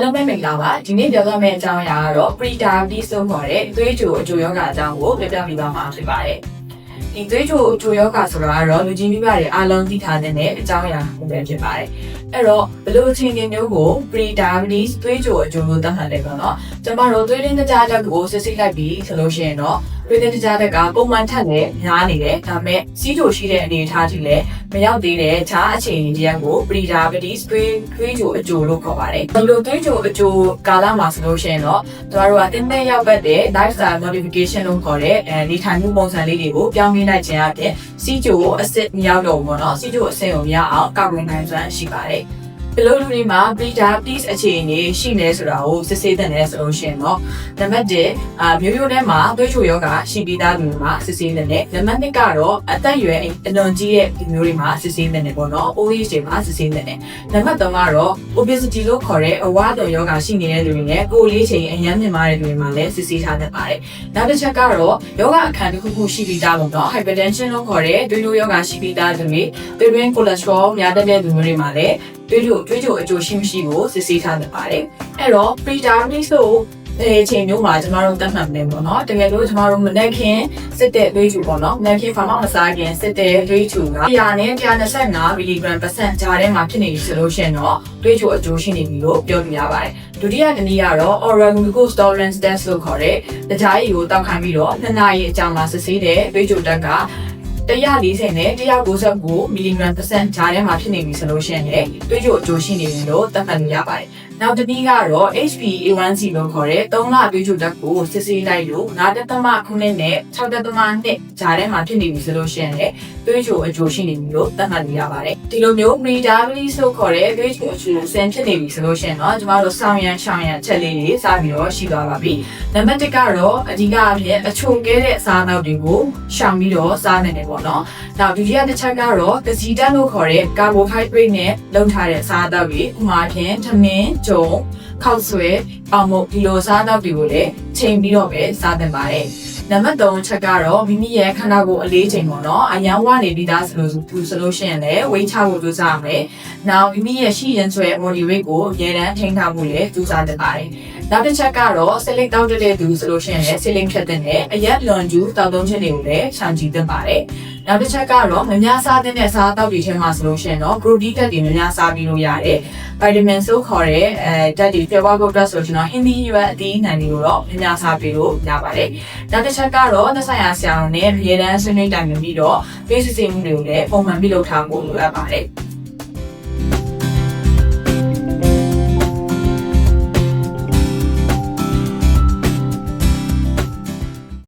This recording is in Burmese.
အားလုံးပဲမင်္ဂလာပါဒီနေ့ပြောပြမယ့်အကြောင်းအရာကတော့ pre-diabetes ဆိုခေါ်တဲ့အသွေးကြိုအကျိုးယောဂအကြောင်းကိုပြောပြပေးသွားမှာဖြစ်ပါတယ်ဒီသွေးကြိုအကျိုးယောဂဆိုတာကတော့လူကြီးမိဘတွေအားလုံးသိထားတဲ့အကြောင်းအရာပဲဖြစ်ပါတယ် အဲ့တော့ဘယ်လိုအခြေအနေမျိုးကို pre-diabetes သွေးကြိုအကျိုးလို့သတ်မှတ်လဲပေါ့နော်ကျွန်မတို့သွေးရင်းတကြားတက်ကိုစစ်စစ်လိုက်ပြီးဆိုလို့ရှိရင်တော့သွေးရင်းတကြားတက်ကပုံမှန်ထက်နဲ့များနေတယ်ဒါပေမဲ့စီးကြိုရှိတဲ့အနေအထားကြီးလည်းမရောက်သေးတဲ့ခြားအခြေအနေတရားကို pre-diabetes သွေးသွေးကြိုအကျိုးလို့ခေါ်ပါတယ်ဒီလိုသွေးကြိုအကျိုးကာလမှာဆိုလို့ရှိရင်တော့ကျွန်တော်တို့ကတင်းတင်းရောက်ပတ်တဲ့ lifestyle modification လို့ခေါ်တဲ့အဲဒီထိုင်မှုပုံစံလေးတွေကိုပြောင်းလဲနိုင်ခြင်းအပြင်စီးကြိုကိုအစစ်မရောက်တော့ဘူးပေါ့နော်စီးကြိုအဆင့်ကိုမရအောင်ကောက်ဝင်နိုင်စွမ်းရှိပါတယ် ဘယ်လိုလူတွေမှာ pre-diabetes အခြေအနေရှိနေဆိုတာကိုစစ်ဆေးတဲ့နယ်ဆိုလို့ရှိရင်တော့နံပါတ်1အာမျိုးရိုးထဲမှာသွေးချိုယောဂရှိပြီးသားလူတွေမှာစစ်ဆေးတဲ့နယ်နံပါတ်2ကတော့အသက်အရွယ်အလွန်ကြီးတဲ့ဒီမျိုးတွေမှာစစ်ဆေးတဲ့နယ်ပေါ့နော် OH တွေမှာစစ်ဆေးတဲ့နယ်နံပါတ်3ကတော့ obesity လို့ခေါ်တဲ့အဝါတော်ယောဂရှိနေတဲ့လူတွေနဲ့ကိုယ်လေးချိန်အရမ်းမြင့်မားတဲ့လူတွေမှာလည်းစစ်ဆေးထားတတ်ပါတယ်နောက်တစ်ချက်ကတော့ယောဂအခန်းတစ်ခုခုရှိပြီးသားပေါ့နော် hypertension လို့ခေါ်တဲ့ဒွေလိုယောဂရှိပြီးသားလူတွေသွေးတွင်း cholesterol များတဲ့လူမျိုးတွေမှာလည်း တွေးကြိုတွေးကြိုအကျိုးရှိမရှိကိုစစ်ဆေးထားနိုင်ပါတယ်အဲ့တော့ pre-diabetes ဆိုတဲ့အချိန်မျိုးမှာကျမတို့တတ်မှတ်နေပေါ့နော်တကယ်လို့ကျမတို့မနေ့ခင်စစ်တဲ့တွေးကြိုပေါ့နော်မနေ့ခင်ဖာမမစားခင်စစ်တဲ့တွေးကြိုက100နဲ့125 mg percent ကြားထဲမှာဖြစ်နေပြီဆိုလို့ရှိရင်တော့တွေးကြိုအကျိုးရှိနေပြီလို့ပြောပြရပါတယ်ဒုတိယတနည်းကတော့ oral glucose tolerance test လို့ခေါ်တဲ့တကြားရည်ကိုတောက်ခံပြီးတော့2နာရီအကြာမှာစစ်ဆေးတဲ့တွေးကြိုတက်က 140နဲ့199 mg% ကြားထဲမှာဖြစ်နေပြီဆိုလို့ရှိရင်လည်းတွေးကြိုအကျိုးရှိနေပြီလို့သတ်မှတ်လို့ရပါတယ်။ နောက်တစ်နည်းကတော့ HbA1c လို့ခေါ်တဲ့3လတွေးကြိုတက်ကိုစစ်ဆေးလိုက်လို့9.9ခုနှစ်နဲ့6.2ကြားထဲမှာဖြစ်နေပြီဆိုလို့ရှိရင်လည်းတွေးကြိုအကျိုးရှိနေပြီလို့သတ်မှတ်လို့ရပါတယ်။ဒီလိုမျိုး pre-diabetes လို့ခေါ်တဲ့တွေးကြိုအကျိုးဆင်ဖြစ်နေပြီဆိုလို့ရှိရင်တော့ကျမတို့ဆောင်းရန်ရှောင်းရန်ချက်လေးတွေစပြီးတော့ရှိသွားပါပြီ။နံပါတ်1ကတော့အဓိကအဖြစ်အချိုကဲတဲ့အစားအသောက်တွေကိုရှောင်ပြီးတော့စားနေတယ်ပေါ့နော်။နောက်ဒုတိယတစ်ချက်ကတော့ကစီဓာတ်လို့ခေါ်တဲ့ carbohydrate နဲ့လုံထားတဲ့အစားအသောက်တွေဥပမာဖြင့်ထမင်းကြုံခောက်ဆွဲပေါင်မုတ်ဒီလိုစားသောက်တွေကိုလည်းချိန်ပြီးတော့ပဲစားသင့်ပါတယ်နံပါတ်3ချက်ကတော့မိမိရဲ့ခန္ဓာကိုယ်အလေးချိန်ပေါ့နော်အယံဝနေပြီးသားဆိုလို့ဆိုလို့ရှိရင်လည်းဝိတ်ချဖို့ကြိုးစားရမယ်။နောက်မိမိရဲ့ရှိရင်ဆွဲ body weight ကိုအများတန်းထိန်းထားဖို့လည်းကြိုးစားသင့်ပါတယ်။ နောက်တစ်ချက်ကတော့ဆလိတ်တောက်တဲ့သူဆိုလို့ရှိရင်လည်းဆလိတ်ဖြတ်တဲ့အရက်လွန်ကျူးတောက်သုံးချက်တွေကိုလည်းရှောင်ကြဉ်သင့်ပါတယ်။နောက်တစ်ချက်ကတော့မများစားတဲ့စားတောက်တွေထဲမှာဆိုလို့ရှိရင်တော့ protein ဓာတ်တွေမများစားပြီးလို့ရတယ်။ vitamin ဆိုခေါ်တဲ့အဲဓာတ်တွေပြပွားကုန်ဓာတ်ဆိုကျွန်တော်ဟင်းသီးရွက်အသီးနှံတွေကိုတော့မများစားပြီးလို့ရပါတယ်။နောက်တစ်ချက်ကတော့သက်ဆိုင်ရာဆရာဝန်နဲ့ရေတန်းဆွေးနွေးတိုင်ပင်ပြီးတော့ပေးစစ်ဆေးမှုတွေကိုလည်းပုံမှန်ပြုလုပ်ထားဖို့လိုအပ်ပါတယ်။